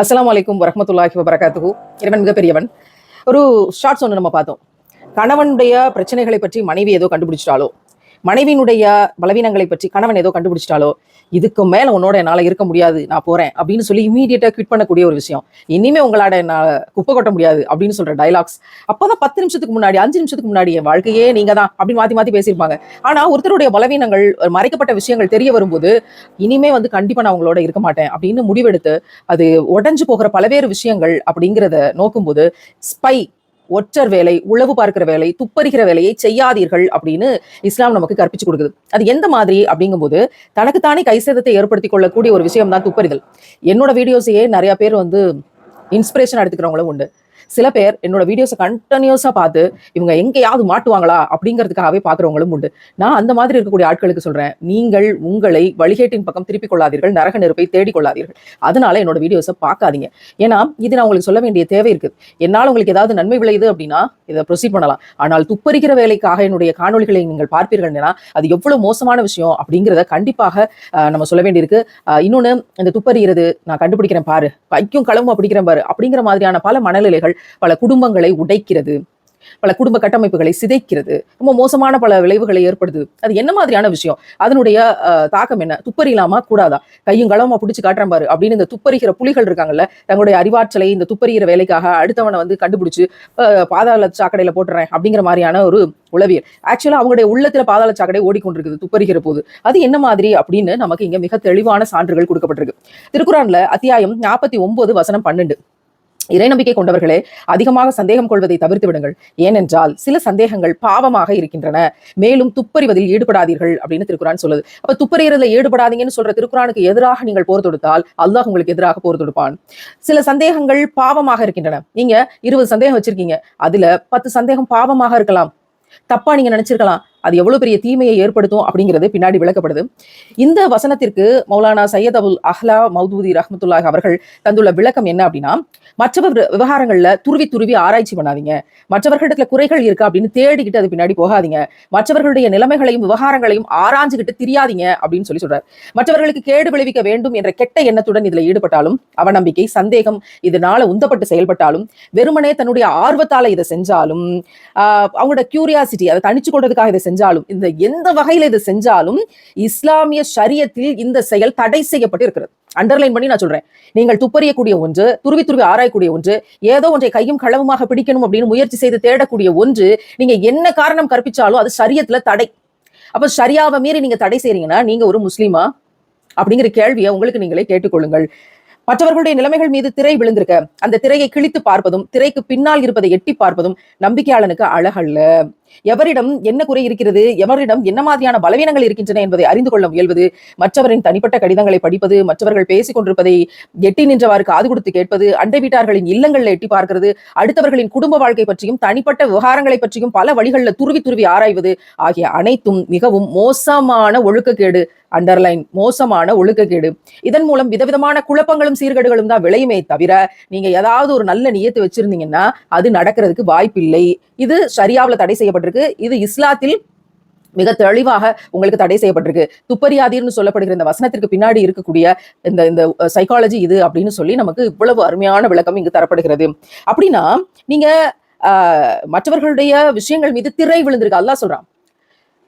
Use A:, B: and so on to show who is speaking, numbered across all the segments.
A: அஸ்லாம் அலைக்கும் வரமத்துல்லாஹி வபரகாத்துஹு. இறைவன் மிகப்பெரியவன். ஒரு ஷார்ட்ஸ் ஒன்று நம்ம பார்த்தோம். கணவனுடைய பிரச்சனைகளை பற்றி மனைவி ஏதோ கண்டுபிடிச்சிட்டாலோ மனைவியினுடைய பலவீனங்களை பற்றி கணவன் ஏதோ கண்டுபிடிச்சிட்டாலோ இதுக்கு மேல உன்னோட என்னால இருக்க முடியாது நான் போறேன் அப்படின்னு சொல்லி இமீடியட்டா குவிட் பண்ணக்கூடிய ஒரு விஷயம். இனிமே உங்களோட நான் குப்பை கொட்ட முடியாது அப்படின்னு சொல்ற டைலாக்ஸ் அப்பதான் பத்து நிமிஷத்துக்கு முன்னாடி அஞ்சு நிமிஷத்துக்கு முன்னாடி என் வாழ்க்கையே நீங்க தான் அப்படின்னு மாத்தி மாத்தி பேசியிருப்பாங்க. ஆனா ஒருத்தருடைய பலவீனங்கள் மறைக்கப்பட்ட விஷயங்கள் தெரிய வரும்போது இனிமே வந்து கண்டிப்பா நான் உங்களோட இருக்க மாட்டேன் அப்படின்னு முடிவெடுத்து அது உடஞ்சு போகிற பல்வேறு விஷயங்கள் அப்படிங்கிறத நோக்கும்போது ஸ்பை ஒற்றர் வேலை உளவு பார்க்கிற வேலை துப்பறிகிற வேலையை செய்யாதீர்கள் அப்படின்னு இஸ்லாம் நமக்கு கற்பிச்சு கொடுக்குது. அது எந்த மாதிரி அப்படிங்கும்போது தனக்குத்தானே கைசேதத்தை ஏற்படுத்திக் கொள்ளக்கூடிய ஒரு விஷயம் தான் துப்பறிதல். என்னோட வீடியோஸையே நிறைய பேர் வந்து இன்ஸ்பிரேஷன் எடுத்துக்கிறவங்களும் உண்டு. சில பேர் என்னோட வீடியோஸை கண்டினியூஸா பார்த்து இவங்க எங்கேயாவது மாட்டுவாங்களா அப்படிங்கிறதுக்காகவே பார்க்குறவங்களும் உண்டு. நான் அந்த மாதிரி இருக்கக்கூடிய ஆட்களுக்கு சொல்றேன் நீங்கள் உங்களை வழிகேட்டின் பக்கம் திருப்பிக் கொள்ளாதீர்கள் நரக நெருப்பை தேடிக் கொள்ளாதீர்கள். அதனால என்னோட வீடியோஸை பார்க்காதீங்க. ஏன்னா இது நான் உங்களுக்கு சொல்ல வேண்டிய தேவை இருக்கு. என்னால் உங்களுக்கு ஏதாவது நன்மை விளையுது அப்படின்னா இதை ப்ரொசீட் பண்ணலாம். ஆனால் துப்பறிக்கிற வேலைக்காக என்னுடைய காணொளிகளை நீங்கள் பார்ப்பீர்கள்னா அது எவ்வளவு மோசமான விஷயம் அப்படிங்கிறத கண்டிப்பாக நம்ம சொல்ல வேண்டியிருக்கு. இன்னொன்று இன்னொன்னு இந்த துப்பறிகிறது நான் கண்டுபிடிக்கிறேன் பாரு பைக்கும் களவும் அப்படிங்கிற பாரு அப்படிங்கிற மாதிரியான பல மனநிலைகள் பல குடும்பங்களை உடைக்கிறது. பல குடும்ப கட்டமைப்புகளை சிதைக்கிறது. ரொம்ப மோசமான பல விளைவுகளை ஏற்படுது. அது என்ன மாதிரியான விஷயம்? அதனுடைய தாக்கம் என்ன? துப்பறியலாமா? கூடாதா? கையும் களமா பிடிச்சு காட்டுறேன் பாரு அப்படின்னு இந்த துப்பறிகிற புலிகள் இருக்காங்கல்ல தங்களுடைய அறிவாற்றலை இந்த துப்பறிகிற வேலைக்காக அடுத்தவனை வந்து கண்டுபிடிச்சு பாதாள சாக்கடையில போட்டுறேன் அப்படிங்கிற மாதிரியான ஒரு உளவியல். ஆக்சுவலா அவங்களுடைய உள்ளத்துல பாதாள சாக்கடை ஓடிக்கொண்டிருக்குது துப்பறிகிற போது. அது என்ன மாதிரி அப்படின்னு நமக்கு இங்க மிக தெளிவான சான்றுகள் கொடுக்கப்பட்டிருக்கு. திருக்குறான்ல அத்தியாயம் நாற்பத்தி ஒன்பது வசனம் பன்னெண்டு. இறை நம்பிக்கை கொண்டவர்களே அதிகமாக சந்தேகம் கொள்வதை தவிர்த்து விடுங்கள். ஏனென்றால் சில சந்தேகங்கள் பாவமாக இருக்கின்றன. மேலும் துப்பறிவதில் ஈடுபடாதீர்கள் அப்படின்னு திருக்குறான் சொல்லுது. அப்ப துப்பறியறதுல ஈடுபடாதீங்கன்னு சொல்ற திருக்குறானுக்கு எதிராக நீங்கள் போர் தொடுத்தால் அல்லாஹ் உங்களுக்கு எதிராக போர் தொடுப்பான். சில சந்தேகங்கள் பாவமாக இருக்கின்றன. நீங்க இருபது சந்தேகம் வச்சிருக்கீங்க. அதுல பத்து சந்தேகம் பாவமாக இருக்கலாம். தப்பா நீங்க நினைச்சிருக்கலாம். அது எவ்வளவு பெரிய தீமையை ஏற்படுத்தும் அப்படிங்கிறது பின்னாடி விளக்கப்படுது. இந்த வசனத்திற்கு மௌலானா சையத் அபுல் அஹ்லா மௌதூதி ரஹமத்துல்லாஹ் அவர்கள் தந்துள்ள விளக்கம் என்ன அப்படின்னா மற்றவர் விவகாரங்கள்ல துருவி துருவி ஆராய்ச்சி பண்ணாதீங்க. மற்றவர்களிடத்துல குறைகள் இருக்கா அப்படின்னு தேடிக்கிட்டு அது பின்னாடி போகாதீங்க. மற்றவர்களுடைய நிலைமைகளையும் விவகாரங்களையும் ஆராய்ஞ்சுக்கிட்டு தெரியாதீங்க அப்படின்னு சொல்லி சொல்றாரு. மற்றவர்களுக்கு கேடு விளைவிக்க வேண்டும் என்ற கெட்ட எண்ணத்துடன் இதுல ஈடுபட்டாலும் அவநம்பிக்கை சந்தேகம் இதனால உந்தப்பட்டு செயல்பட்டாலும் வெறுமனே தன்னுடைய ஆர்வத்தால இதை செஞ்சாலும் ஆஹ் அவங்களோட கியூரியாசிட்டி அதை தனிச்சு கொள்றதுக்காக இதை செஞ்சாலும் இந்த எந்த வகையில இதை செஞ்சாலும் இஸ்லாமிய சரியத்தில் இந்த செயல் தடை செய்யப்பட்டு இருக்கிறது அண்டர்லைன் பண்ணி நான் சொல்றேன். நீங்கள் துப்பறியக்கூடிய ஒன்று துருவி துருவி ஆராயக்கூடிய ஒன்று ஏதோ ஒன்றை கையும் களவுமாக பிடிக்கணும் அப்படின்னு முயற்சி செய்து தேடக்கூடிய ஒன்று நீங்க என்ன காரணம் கற்பிச்சாலும் அது சரியத்துல தடை. அப்ப சரியாவை மீறி நீங்க தடை செய்றீங்கன்னா நீங்க ஒரு முஸ்லீமா? அப்படிங்கிற கேள்வியை உங்களுக்கு நீங்களே கேட்டுக்கொள்ளுங்கள். மற்றவர்களுடைய நிலைமைகள் மீது திரை விழுந்திருக்க அந்த திரையை கிழித்து பார்ப்பதும் திரைக்கு பின்னால் இருப்பதை எட்டி பார்ப்பதும் நம்பிக்கையாளனுக்கு அழகல்ல. எவரிடம் என்ன குறை இருக்கிறது? எவரிடம் என்ன மாதிரியான பலவீனங்கள் இருக்கின்றன என்பதை அறிந்து கொள்ள முயல்வது மற்றவரின் தனிப்பட்ட கடிதங்களை படிப்பது மற்றவர்கள் பேசிக் கொண்டிருப்பதை எட்டி நின்றவாறு காது கொடுத்து கேட்பது அண்டை வீட்டார்களின் இல்லங்களில் எட்டி பார்க்கிறது அடுத்தவர்களின் குடும்ப வாழ்க்கை பற்றியும் தனிப்பட்ட விவகாரங்களை பற்றியும் பல வழிகளில் துருவி துருவி ஆராய்வது ஆகிய அனைத்தும் மிகவும் மோசமான ஒழுக்கக்கேடு அண்டர்லைன் மோசமான ஒழுக்கக்கேடு. இதன் மூலம் விதவிதமான குழப்பங்களும் சீர்கேடுகளும் தான் விளையுமே தவிர நீங்க ஏதாவது ஒரு நல்ல நியத்து வச்சிருந்தீங்கன்னா அது நடக்கிறதுக்கு வாய்ப்பில்லை. இது சரியாவில் தடை செய்யப்பட்டிருக்கு. இது இஸ்லாத்தில் மிக தெளிவாக உங்களுக்கு தடை செய்யப்பட்டிருக்கு. துப்பறியாதீர்னு சொல்லப்படுகிற இந்த வசனத்திற்கு பின்னாடி இருக்கக்கூடிய இந்த இந்த சைக்காலஜி இது அப்படின்னு சொல்லி நமக்கு இவ்வளவு அருமையான விளக்கம் இங்கு தரப்படுகிறது. அப்படின்னா நீங்க ஆஹ், மற்றவர்களுடைய விஷயங்கள் மீது திரை விழுந்திருக்கு. அல்லா சொல்றான்.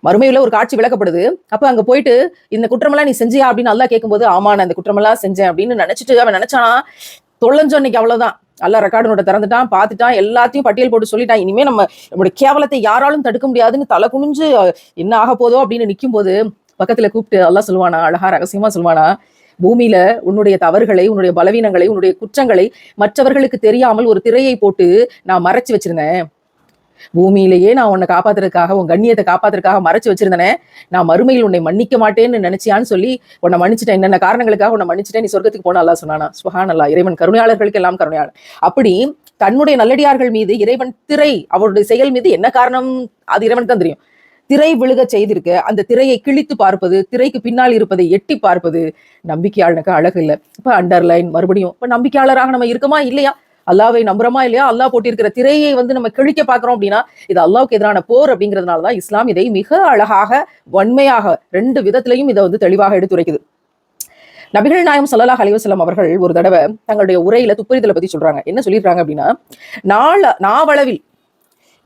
A: மறுமையில ஒரு காட்சி விளக்கப்படுது. அப்ப அங்க போயிட்டு இந்த குற்றமெல்லாம் நீ செஞ்சியா அப்படின்னு நல்லா கேட்கும்போது ஆமா நான் இந்த குற்றமெல்லாம் செஞ்சேன் அப்படின்னு நினைச்சிட்டு அவன் நினைச்சானா தொலைஞ்சோம் இன்னைக்கு அவ்வளவுதான். எல்லா ரெக்கார்டு நோட்டை திறந்துட்டான் பார்த்துட்டான் எல்லாத்தையும் பட்டியல் போட்டு சொல்லிட்டான். இனிமே நம்ம நம்மளுடைய கேவலத்தை யாராலும் தடுக்க முடியாதுன்னு தலை குனிஞ்சு என்ன ஆக போதோ அப்படின்னு நிற்கும் போது பக்கத்துல கூப்பிட்டு எல்லாம் சொல்லுவானா? அழகா ரகசியமா சொல்லுவானா? பூமியில உன்னுடைய தவறுகளை உன்னுடைய பலவீனங்களை உன்னுடைய குற்றங்களை மற்றவர்களுக்கு தெரியாமல் ஒரு திரையை போட்டு நான் மறைச்சு வச்சிருந்தேன். பூமியிலேயே நான் உன்னை காப்பாத்துறதுக்காக உன் கண்ணியத்தை காப்பாத்துறதுக்காக மறைச்சு வச்சிருந்தனே. நான் மறுமையில் உன்னை மன்னிக்க மாட்டேன்னு நினைச்சியான்னு சொல்லி உன்னை மன்னிச்சிட்டேன். என்னென்ன காரணங்களுக்காக உன்னை மன்னிச்சிட்டேன் நீ சொர்க்கத்துக்கு போன அல்லா சொன்னானா? சுஹான் அல்லா இறைவன் கருணையாளர்களுக்கு எல்லாம் கருணையாளர். அப்படி தன்னுடைய நல்லடியார்கள் மீது இறைவன் திரை அவருடைய செயல் மீது என்ன காரணம்? அது இறைவன் தான் தெரியும். திரை விழுக செய்திருக்க. அந்த திரையை கிழித்து பார்ப்பது திரைக்கு பின்னால் இருப்பதை எட்டி பார்ப்பது நம்பிக்கையாளனுக்கு அழகு இல்லை. இப்ப அண்டர்லைன் மறுபடியும் இப்ப நம்பிக்கையாளராக நம்ம இருக்கமா? இல்லையா? அல்லாவை நம்புறமா இல்லையா? அல்லாஹ் போட்டிருக்கிற திரையை வந்து நம்ம கிழிக்க பாக்குறோம் அப்படின்னா இது அல்லாவுக்கு எதிரான போர் அப்படிங்கிறதுனால தான் இஸ்லாம் இதை மிக அழகாக வன்மையாக ரெண்டு விதத்திலையும் இதை வந்து தெளிவாக எடுத்துரைக்குது. நபிகள் நாயம் சல்லாஹ் அலிவசலம் அவர்கள் ஒரு தடவை தங்களுடைய உரையில துப்பறிதலை பத்தி சொல்றாங்க. என்ன சொல்லிடுறாங்க அப்படின்னா நாள நாவளவில்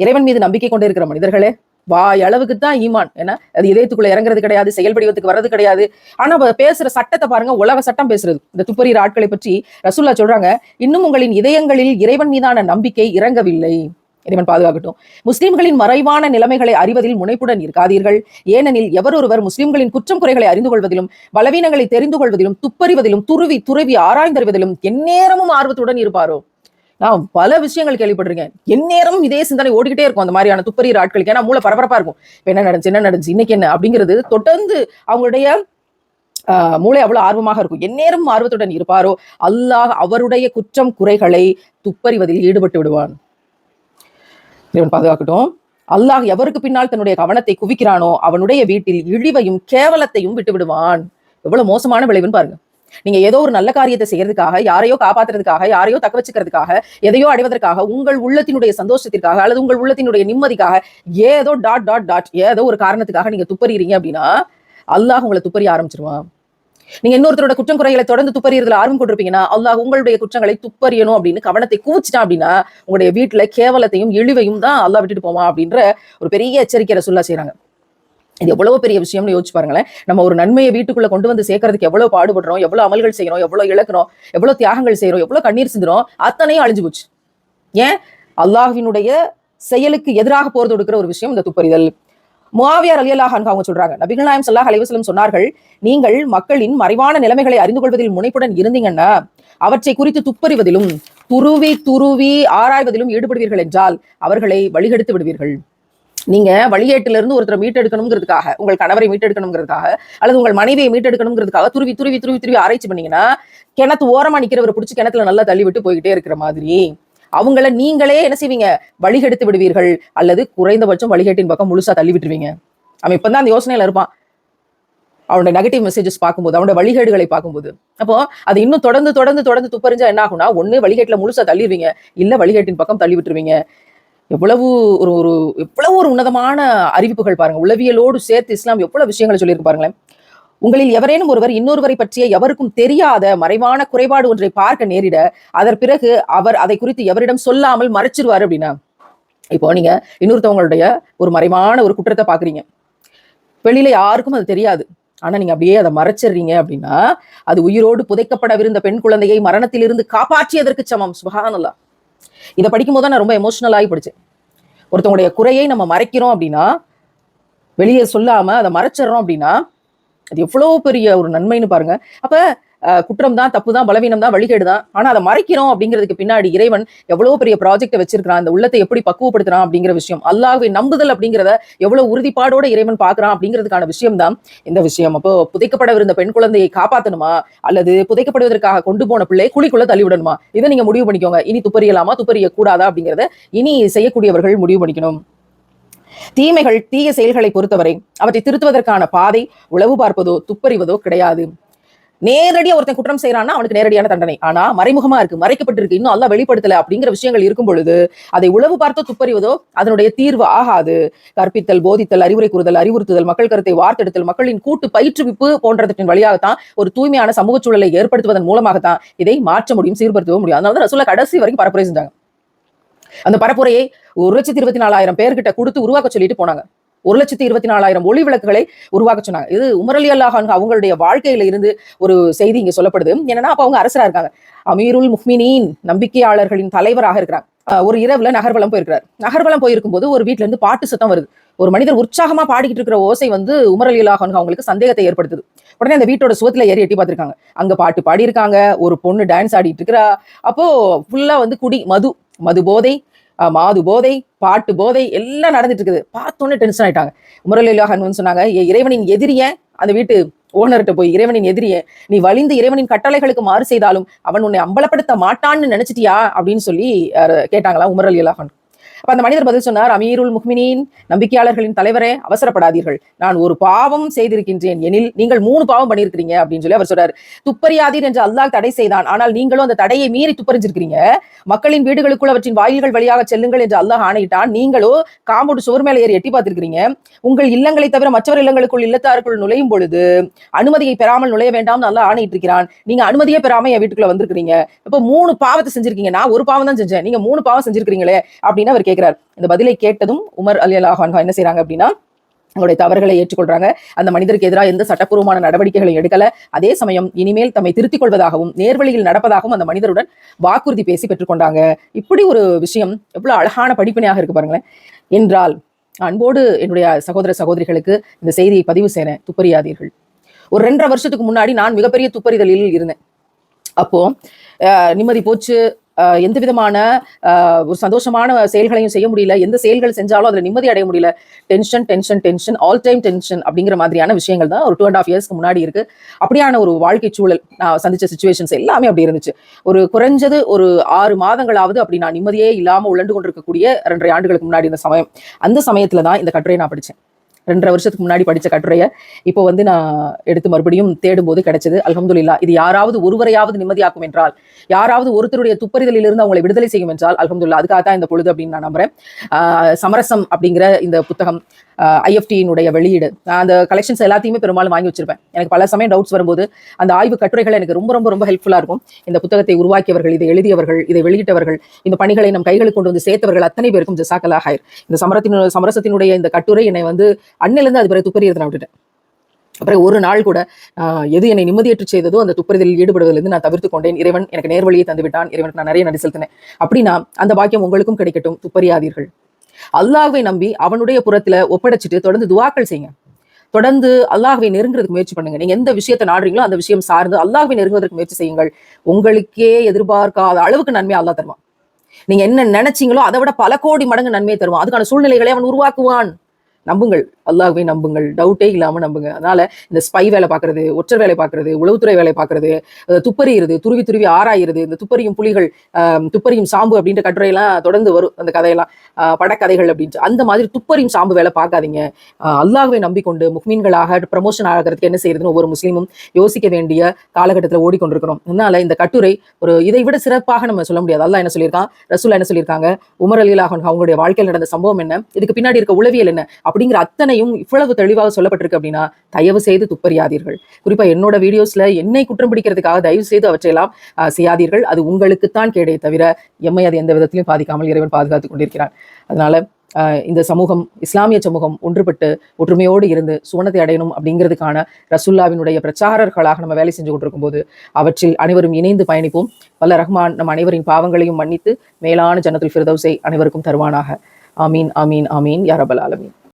A: இறைவன் மீது நம்பிக்கை கொண்டு இருக்கிற மனிதர்களே வாய் அளவுக்கு தான் ஈமான். ஏன்னா அது இதயத்துக்குள்ள இறங்குறது கிடையாது செயல்படுவதுக்கு வர்றது கிடையாது. ஆனா பேசுற சட்டத்தை பாருங்க உலக சட்டம் பேசுறது. இந்த துப்பறிகிற ஆட்களை பற்றி ரசூல்லா சொல்றாங்க இன்னும் உங்களின் இதயங்களில் இறைவன் மீதான நம்பிக்கை இறங்கவில்லை. இறைவன் பாதுகாக்கட்டும். முஸ்லிம்களின் மறைவான நிலைமைகளை அறிவதில் முனைப்புடன் இருக்காதீர்கள். ஏனெனில் எவரொருவர் முஸ்லிம்களின் குற்றம் குறைகளை அறிந்து கொள்வதிலும் பலவீனங்களை தெரிந்து கொள்வதிலும் துப்பறிவதிலும் துருவி துருவி ஆராய்ந்தறிவதிலும் எந்நேரமும் ஆர்வத்துடன் இருப்பாரோ? நான் பல விஷயங்கள் கேள்விப்பட்டிருக்கேன். எந்நேரம் இதே சிந்தனை ஓடிக்கிட்டே இருக்கும் அந்த மாதிரியான துப்பறியிற ஆட்களுக்கு. ஏன்னா மூளை பரபரப்பா இருக்கும். என்ன நடந்துச்சு என்ன நடந்துச்சு இன்னைக்கு என்ன அப்படிங்கிறது தொடர்ந்து அவங்களுடைய ஆஹ், மூளை அவ்வளவு ஆர்வமாக இருக்கும். எந்நேரம் ஆர்வத்துடன் இருப்பாரோ அல்லாஹ் அவருடைய குற்றம் குறைகளை துப்பறிவதில் ஈடுபட்டு விடுவான். இவன் பாதுகாக்கட்டும். அல்லாஹ் எவருக்கு பின்னால் தன்னுடைய கவனத்தை குவிக்கிறானோ அவனுடைய வீட்டில் இழிவையும் கேவலத்தையும் விட்டு விடுவான் எவ்வளவு மோசமான விளைவுன்னு பாருங்க. நீங்க ஏதோ ஒரு நல்ல காரியத்தை செய்யறதுக்காக யாரையோ காப்பாத்துறதுக்காக யாரையோ தக்க வச்சுக்கிறதுக்காக எதையோ அடைவதற்காக உங்கள் உள்ளத்தினுடைய சந்தோஷத்திற்காக அல்லது உங்கள் உள்ளத்தினுடைய நிம்மதிக்காக ஏதோ டாட் டாட் டாட் ஏதோ ஒரு காரணத்துக்காக நீங்க துப்பறிகிறீங்க அப்படின்னா அல்லாஹ் உங்களை துப்பறிய ஆரம்பிச்சிருவான் நீங்க இன்னொருத்தரோட குற்றம் குறைகளை தொடர்ந்து துப்பறியறதுல ஆர்வம் கொண்டிருப்பீங்கன்னா அல்லாஹ் உங்களுடைய குற்றங்களை துப்பறியணும் அப்படின்னு கவனத்தை குவிச்சிட்டான் அப்படின்னா உங்களுடைய வீட்டுல கேவலத்தையும் இழிவையும் தான் அல்லாஹ் விட்டுட்டு போவான் அப்படின்ற ஒரு பெரிய எச்சரிக்கையை சொல்ல செய்யறாங்க இது எவ்வளவு பெரிய விஷயம்னு யோசிச்சு பாருங்களேன். நம்ம ஒரு நன்மையை வீட்டுக்குள்ள கொண்டு வந்து சேர்க்கறதுக்கு எவ்வளவு பாடுபடுறோம் எவ்வளவு அமல்கள் செய்யறோம் எவ்வளவு இழக்கிறோம் எவ்வளவு தியாகங்கள் செய்யறோம் எவ்வளவு கண்ணீர் சிந்துறோம் அத்தனையும் அழிஞ்சு போச்சு. ஏன்? அல்லாஹினுடைய செயலுக்கு எதிராக போர் தொடுக்கிற ஒரு விஷயம் இந்த துப்பறிதல். முவாவியார் அலி அல்லாஹ் அவங்க சொல்றாங்க நபிகள் நாயம் சல்லாஹ் அலைவசலம் சொன்னார்கள் நீங்கள் மக்களின் மறைவான நிலைமைகளை அறிந்து கொள்வதில் முனைப்புடன் இருந்தீங்கன்னா அவற்றை குறித்து துப்பறிவதிலும் துருவி துருவி ஆராய்வதிலும் ஈடுபடுவீர்கள் என்றால் அவர்களை வழிகெடுத்து விடுவீர்கள். நீங்க வழிகேட்டில இருந்து ஒருத்தரை மீட்டெடுக்கணுங்கிறதுக்காக உங்கள் கணவரை மீட்டெடுக்கணுங்கிறதுக்காக அல்லது உங்கள் மனைவியை மீட்டெடுக்கணுங்கிறதுக்காக துருவி துருவி துருவி துருவி ஆராய்ச்சி பண்ணீங்கன்னா கிணத்து ஓரமா நிக்கிறவரை பிடிச்சி கிணத்துல நல்லா தள்ளி விட்டு போய்கிட்டே இருக்கிற மாதிரி அவங்கள நீங்களே என்ன செய்வீங்க? வழிகெடுத்து விடுவீர்கள் அல்லது குறைந்தபட்சம் வழிகேட்டின் பக்கம் முழுசா தள்ளி விட்டுருவீங்க. அவன் இப்பதான் அந்த யோசனையில இருப்பான். அவனுடைய நெகட்டிவ் மெசேஜஸ் பார்க்கும்போது அவனோட வழிகேடுகளை பார்க்கும்போது. அப்போ அது இன்னும் தொடர்ந்து தொடர்ந்து தொடர்ந்து துப்பறிஞ்சா என்ன ஆகும்னா ஒண்ணு வழிகேட்டுல முழுசா தள்ளிடுவீங்க இல்ல வழிகேட்டின் பக்கம் தள்ளி விட்டுருவீங்க. எவ்வளவு ஒரு ஒரு எவ்வளவு ஒரு உன்னதமான அறிவிப்புகள் பாருங்க. உளவியலோடு சேர்த்து இஸ்லாம் எவ்வளவு விஷயங்களை சொல்லியிருக்கு பாருங்களேன். உங்களில் எவரேனும் ஒருவர் இன்னொருவரை பற்றிய எவருக்கும் தெரியாத மறைவான குறைபாடு ஒன்றை பார்க்க நேரிட அதன் பிறகு அவர் அதை குறித்து எவரிடம் சொல்லாமல் மறைச்சிருவாரு அப்படின்னா இப்போ நீங்க இன்னொருத்தவங்களுடைய ஒரு மறைவான ஒரு குற்றத்தை பாக்குறீங்க வெளியில யாருக்கும் அது தெரியாது. ஆனா நீங்க அப்படியே அதை மறைச்சிடுறீங்க அப்படின்னா அது உயிரோடு புதைக்கப்படவிருந்த பெண் குழந்தையை மரணத்திலிருந்து காப்பாற்றியதற்கு சமம். சுபஹானல்லாஹ். இதை படிக்கும்போது நான் ரொம்ப எமோஷனல் ஆகி படிச்சேன் ஒருத்தவங்களுடைய குறையை நம்ம மறைக்கிறோம் அப்படின்னா வெளியே சொல்லாம அதை மறைச்சிடுறோம் அப்படின்னா அது எவ்வளவு பெரிய ஒரு நன்மைன்னு பாருங்க. அப்ப குற்றம் தான் தப்பு தான் பலவீனம் தான் வழிகேடு தான் ஆனா அதை மறைக்கிறோம் அப்படிங்கிறதுக்கு பின்னாடி இறைவன் எவ்வளவு பெரிய ப்ராஜெக்டை வச்சிருக்கிறான். அந்த உள்ளத்தை எப்படி பக்குவப்படுத்துறான் அப்படிங்கிற விஷயம். அல்லாஹ்வை நம்புதல் அப்படிங்கிறத எவ்வளவு உறுதிப்பாடோட இறைவன் பாக்குறான் அப்படிங்கிறதுக்கான விஷயம் தான் இந்த விஷயம். அப்போ புதைக்கப்படவிருந்த பெண் குழந்தையை காப்பாத்தணுமா? அல்லது புதைக்கப்படுவதற்காக கொண்டு போன பிள்ளை குழிக்குள்ள தள்ளிவிடணுமா? இதை நீங்க முடிவு பண்ணிக்கோங்க. இனி துப்பறியலாமா? துப்பறிய கூடாதா அப்படிங்கிறத இனி செய்யக்கூடியவர்கள் முடிவு பண்ணிக்கணும். தீமைகள் தீய செயல்களை பொறுத்தவரை அவற்றை திருத்துவதற்கான பாதை உளவு பார்ப்பதோ துப்பறிவதோ கிடையாது. நேரடியா ஒருத்தன் குற்றம் செய்யறான்னா அவனுக்கு நேரடியான தண்டனை. ஆனா மறைமுகமா இருக்கு. மறைக்கப்பட்டிருக்கு. இன்னும் அல்ல வெளிப்படுத்தல அப்படிங்கிற விஷயங்கள் இருக்கும் பொழுது அதை உளவு பார்த்தோ துப்பறிவதோ அதனுடைய தீர்வு ஆகாது. கற்பித்தல் போதித்தல் அறிவுரை கூறுதல் அறிவுறுத்துதல் மக்கள் கருத்தை வார்த்தெடுத்தல் மக்களின் கூட்டு பயிற்றுவிப்பு போன்றவற்றின் வழியாகத்தான் ஒரு தூய்மையான சமூக சூழலை ஏற்படுத்துவதன் மூலமாகத்தான் இதை மாற்ற முடியும் சீர்படுத்தவும் முடியும். அதனால தான் ரசூலா கடைசி வரைக்கும் பரப்புரை செஞ்சாங்க. அந்த பரப்புரையை ஒரு லட்சத்தி இருபத்தி நாலாயிரம் பேர்கிட்ட கொடுத்து உருவாக்க சொல்லிட்டு போனாங்க. ஒரு லட்சத்தி இருபத்தி நாலாயிரம் ஒளி விளக்குகளை உருவாக்க சொன்னாங்க. இது உமர் அலி அவங்களுடைய வாழ்க்கையில இருந்து ஒரு செய்தி இங்க சொல்லப்படுது. என்னன்னா அப்ப அவங்க அரசரா இருக்காங்க. அமீருல் முஹ்மினின் நம்பிக்கையாளர்களின் தலைவராக இருக்கிறாங்க ஒரு இரவுல நகர்வலம் போயிருக்கிறார். நகர்வலம் போயிருக்கும் போது ஒரு வீட்ல இருந்து பாட்டு சத்தம் வருது. ஒரு மனிதர் உற்சாகமா பாடிக்கிட்டு இருக்கிற ஓசை வந்து உமர் அலி அவங்களுக்கு சந்தேகத்தை ஏற்படுத்துது. உடனே அந்த வீட்டோட சுவத்துல ஏறி எட்டி பார்த்திருக்காங்க. அங்க பாட்டு பாடியிருக்காங்க. ஒரு பொண்ணு டான்ஸ் ஆடிட்டு இருக்கிறா. அப்போ ஃபுல்லா வந்து குடி மது மது போதை மாது போதை பாட்டு போதை எல்லாம் நடந்துட்டு இருக்குது பார்த்தோன்னே டென்ஷன் ஆயிட்டாங்க. முரளிலாகன் சொன்னாங்க இறைவனின் எதிரிய. அந்த வீட்டு ஓனர்கிட்ட போய் இறைவனின் எதிரிய நீ வலிந்து இறைவனின் கட்டளைகளுக்கு மாறு செய்தாலும் அவன் உன்னை அம்பலப்படுத்த மாட்டான்னு நினைச்சிட்டியா? அப்படின்னு சொல்லி கேட்டாங்களா உமர் அப்ப அந்த மனிதர் பதில் சொன்னார் அமீருல் முஹ்மினின் நம்பிக்கையாளர்களின் தலைவரே அவசரப்படாதீர்கள். நான் ஒரு பாவம் செய்திருக்கின்றேன். எனில் நீங்கள் மூணு பாவம் பண்ணியிருக்கிறீங்க. அப்படின்னு சொல்லி அவர் சொல்றாரு. துப்பறியாதீர் என்று அல்லாஹ் தடை செய்தான். ஆனால் நீங்களும் அந்த தடையை மீறி துப்பறிஞ்சிருக்கிறீங்க. மக்களின் வீடுகளுக்குள் அவற்றின் வாயில்கள் வழியாக செல்லுங்கள் என்று அல்லாஹ் ஆணையிட்டான். நீங்களோ காம்பவுண்ட் சுவர் மேலே ஏறி எட்டி பார்த்திருக்கிறீங்க. உங்கள் இல்லங்களை தவிர மற்றவர் இல்லங்களுக்குள் இல்லத்தாருக்குள் நுழையும் பொழுது அனுமதியை பெறாமல் நுழைய வேண்டாம் நல்லா ஆணையிட்டு இருக்கிறான் நீங்க அனுமதியே பெறாம என் வீட்டுக்குள்ள வந்திருக்கிறீங்க. இப்போ மூணு பாவத்தை செஞ்சிருக்கீங்க. நான் ஒரு பாவம் தான் செஞ்சேன். நீங்க மூணு பாவம் செஞ்சிருக்கிறீங்களே அப்படின்னு அவர் கேட்கிறார் இந்த பதிலை கேட்டதும் உமர் அலி அல்லாஹான் என்ன செய்றாங்க அப்படின்னா அவங்களுடைய தவறுகளை ஏற்றுக்கொள்றாங்க. அந்த மனிதருக்கு எதிராக எந்த சட்டப்பூர்வமான நடவடிக்கைகளையும் எடுக்கல. அதே சமயம் இனிமேல் தம்மை திருத்திக் கொள்வதாகவும் நேர்வழியில் நடப்பதாகவும் அந்த மனிதருடன் வாக்குறுதி பேசி பெற்றுக்கொண்டாங்க. இப்படி ஒரு விஷயம் எவ்வளவு அழகான படிப்பினையாக இருக்கு பாருங்களேன். என்றால் அன்போடு என்னுடைய சகோதர சகோதரிகளுக்கு இந்த செய்தியை பதிவு செய்ய துப்பறியாதீர்கள். ஒரு ரெண்டரை வருஷத்துக்கு முன்னாடி நான் மிகப்பெரிய துப்பறிதலில் இருந்தேன். அப்போ அஹ், நிம்மதி போச்சு எந்த விதமான ஒரு சந்தோஷமான செயல்களையும் செய்ய முடியல. எந்த செயல்கள் செஞ்சாலும் அதில் நிம்மதி அடைய முடியல. Tension tension tension all time tension அப்படிங்கிற மாதிரியான விஷயங்கள் தான் ஒரு டூ அண்ட் ஆஃப் இயர்ஸ்க்கு முன்னாடி இருக்கு. அப்படியான ஒரு வாழ்க்கை சூழல் நான் சந்திச்ச சுச்சுவேஷன்ஸ் எல்லாமே அப்படி இருந்துச்சு. ஒரு குறைஞ்சது ஒரு ஆறு மாதங்களாவது அப்படி நான் நிம்மதியே இல்லாமல் உழண்டு கொண்டிருக்கக்கூடிய ரெண்டரை ஆண்டுகளுக்கு முன்னாடி இந்த சமயம். அந்த சமயத்துல தான் இந்த கட்டுரையை நான் படித்தேன் ரெண்டரை வருஷத்துக்கு முன்னாடி படிச்ச கட்டுரையை இப்போ வந்து நான் எடுத்து மறுபடியும் தேடும்போது கிடைச்சது. அல்ஹம்துல்லா இது யாராவது ஒருவரையாவது நிம்மதியாக்கும் என்றால் யாராவது ஒருத்தருடைய துப்பறிதலிலிருந்து அவங்களை விடுதலை செய்யும் என்றால் அல்ஹம்துலில்லா அதுக்காக தான் இந்த பொழுது அப்படின்னு நான் நம்புறேன். சமரசம் அப்படிங்கிற இந்த புத்தகம் ஐஎஃப்டியினுடைய வெளியீடு. நான் அந்த கலெக்ஷன்ஸ் எல்லாத்தையுமே பெரும்பாலும் வாங்கி வச்சிருப்பேன். எனக்கு பல சமயம் டவுட்ஸ் வரும்போது அந்த ஆய்வு கட்டுரைகள் எனக்கு ரொம்ப ரொம்ப ரொம்ப ஹெல்ப்ஃபுல்லா இருக்கும். இந்த புத்தகத்தை உருவாக்கியவர்கள் இதை எழுதியவர்கள் இதை வெளியிட்டவர்கள் இந்த பணிகளை நம் கைகளுக்கு கொண்டு வந்து சேர்த்தவர்கள் அத்தனை பேருக்கும் ஜசாக்கலா ஹயர் இந்த சமரத்தின் சமரசத்தினுடைய இந்த கட்டுரை என்னை வந்து அண்ணிலிருந்து அது பிறகு துப்பறியதை நான் விட்டுட்டேன். அப்புறம் ஒரு நாள் கூட எது என்னை நிம்மதியற்று செய்ததோ அந்த துப்பறிதலில் ஈடுபடுவதிலிருந்து நான் தவிர்த்து கொண்டேன். இறைவன் எனக்கு நேர்வழியை தந்து விட்டான் இறைவனுக்கு நான் நிறைய நடி செலுத்தினேன். அப்படின்னா அந்த பாக்கியம் உங்களுக்கும் கிடைக்கட்டும். துப்பறியாதீர்கள். அல்லாஹ்வை நம்பி அவனுடைய புறத்துல ஒப்படைச்சிட்டு தொடர்ந்து துவாக்கள் செய்யுங்க. தொடர்ந்து அல்லாஹ்வை நெருங்குறதுக்கு முயற்சி பண்ணுங்க. நீங்க எந்த விஷயத்தை நாடுறீங்களோ அந்த விஷயம் சார்ந்து அல்லாஹ்வை நெருங்குவதற்கு முயற்சி செய்யுங்கள். உங்களுக்கே எதிர்பார்க்காத அளவுக்கு நன்மை அல்லாஹ் தருவான். நீங்க என்ன நினைச்சீங்களோ அதை விட பல கோடி மடங்கு நன்மையை தருவான். அதுக்கான சூழ்நிலைகளை அவன் உருவாக்குவான். நம்புங்கள். அல்லாஹ்வை நம்புங்கள். டவுட்டே இல்லாமல் நம்புங்க. அதனால இந்த ஸ்பை வேலை பார்க்கறது ஒற்றர் வேலை பார்க்கறது உளவுத்துறை வேலை பார்க்கறது துப்பறியிறது துருவி துருவி ஆராயிறது இந்த துப்பறியும் புலிகள் ஆஹ் துப்பறியும் சாம்பு அப்படின்ற கட்டுரையெல்லாம் தொடர்ந்து வரும். அந்த கதையெல்லாம் படக்கதைகள் அப்படின்ட்டு. அந்த மாதிரி துப்பறியும் சாம்பு வேலை பார்க்காதீங்க. அல்லாஹ்வை நம்பிக்கொண்டு முக்மீன்களாக ப்ரமோஷன் ஆகிறதுக்கு என்ன செய்யறதுன்னு ஒவ்வொரு முஸ்லீமும் யோசிக்க வேண்டிய காலகட்டத்தில் ஓடிக்கொண்டிருக்கிறோம். அதனால இந்த கட்டுரை ஒரு இதை விட சிறப்பாக நம்ம சொல்ல முடியாது. அல்லாஹ் என்ன சொல்லியிருக்கான்? ரசூலா என்ன சொல்லியிருக்காங்க? உமர் அலிலாஹன் அவங்களுடைய வாழ்க்கையில் நடந்த சம்பவம் என்ன? இதுக்கு பின்னாடி இருக்க உளவியல் என்ன? அப்படிங்கிற அத்தனை அத்தனையும் இவ்வளவு தெளிவாக சொல்லப்பட்டிருக்கு அப்படின்னா தயவு செய்து துப்பறியாதீர்கள். குறிப்பா என்னோட வீடியோஸ்ல என்னை குற்றம் பிடிக்கிறதுக்காக தயவு செய்து அவற்றையெல்லாம் செய்யாதீர்கள். அது உங்களுக்குத்தான் கேடே தவிர எம்மை அது எந்த விதத்திலும் பாதிக்காமல் இறைவன் பாதுகாத்து கொண்டிருக்கிறார் அதனால இந்த சமூகம் இஸ்லாமிய சமூகம் ஒன்றுபட்டு ஒற்றுமையோடு இருந்து சுவனத்தை அடையணும் அப்படிங்கிறதுக்கான ரசுல்லாவினுடைய பிரச்சாரர்களாக நம்ம வேலை செஞ்சு கொண்டிருக்கும் போது அவற்றில் அனைவரும் இணைந்து பயணிப்போம். வல்ல ரஹ்மான் நம் அனைவரின் பாவங்களையும் மன்னித்து மேலான ஜனத்தில் ஃபிரதவுசை அனைவருக்கும் தருவானாக. ஆமீன் ஆமீன் ஆமீன். யாரபல் ஆலமீன்.